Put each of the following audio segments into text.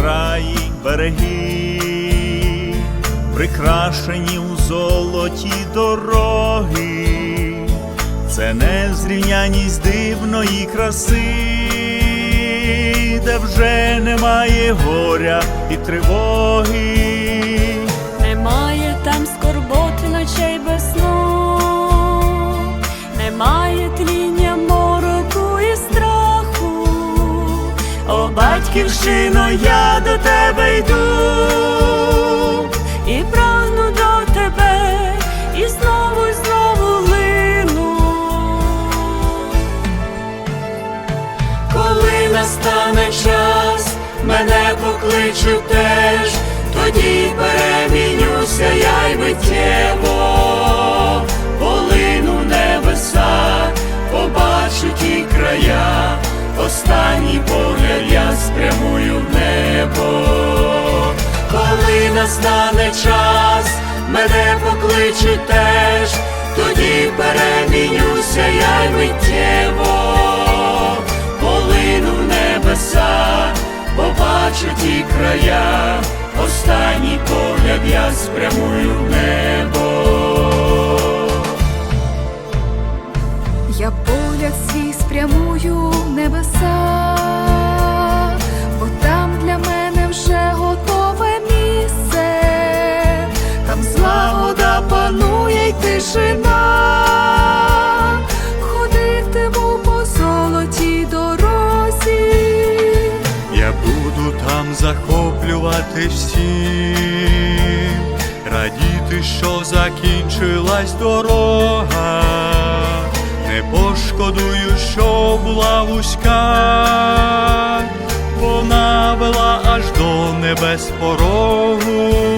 краї береги, прикрашені у золоті дороги, це незрівняність дивної краси, де вже немає горя і тривоги. Немає там скорботи ночей без сну, батьківщино, я до тебе йду. І прагну до тебе, і знову, і знову лину. Коли настане час, мене покличуть теж, тоді перемінюся я й миттєво, настане час, мене покличуть теж, тоді перемінюся я й миттєво полину в небеса, побачу ті края, останній погляд я спрямую в небо. Я погляд свій спрямую в небеса, тишина, ходитиму по золотій дорозі. Я буду там захоплювати всім, радіти, що закінчилась дорога, не пошкодую, що була вузька, вона вела аж до небес порогу.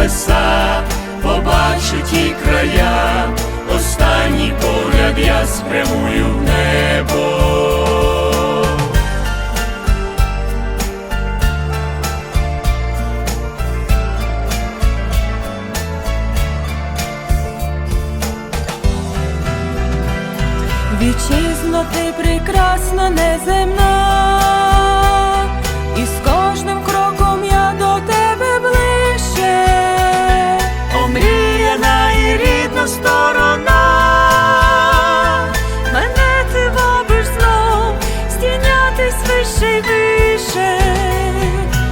небеса, побачу ті края, останній погляд я спрямую в небо. Вітчизно ти прекрасна, неземна, і з кожним вище.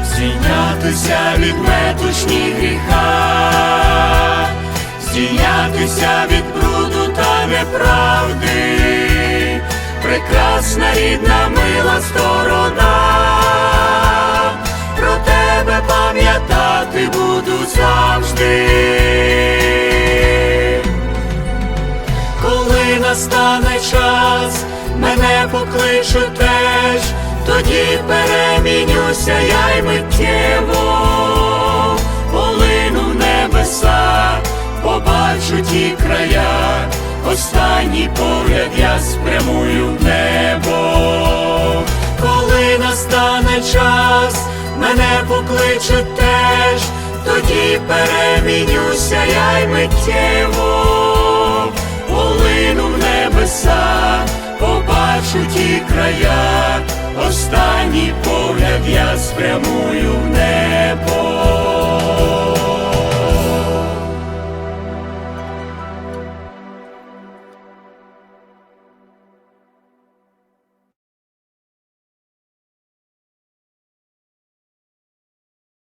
здійнятися від метушні гріха, здійнятися від бруду та неправди, прекрасна рідна мила сторона, про тебе пам'ятати буду завжди. Коли настане час, мене покличуть теж, тоді перемінюся я й миттєво, полину небеса, побачу ті края, останній погляд я спрямую в небо. Коли настане час, мене покличуть теж, тоді перемінюся я й миттєво. Полину в небеса, побачу ті края, останній погляд я спрямую в небо.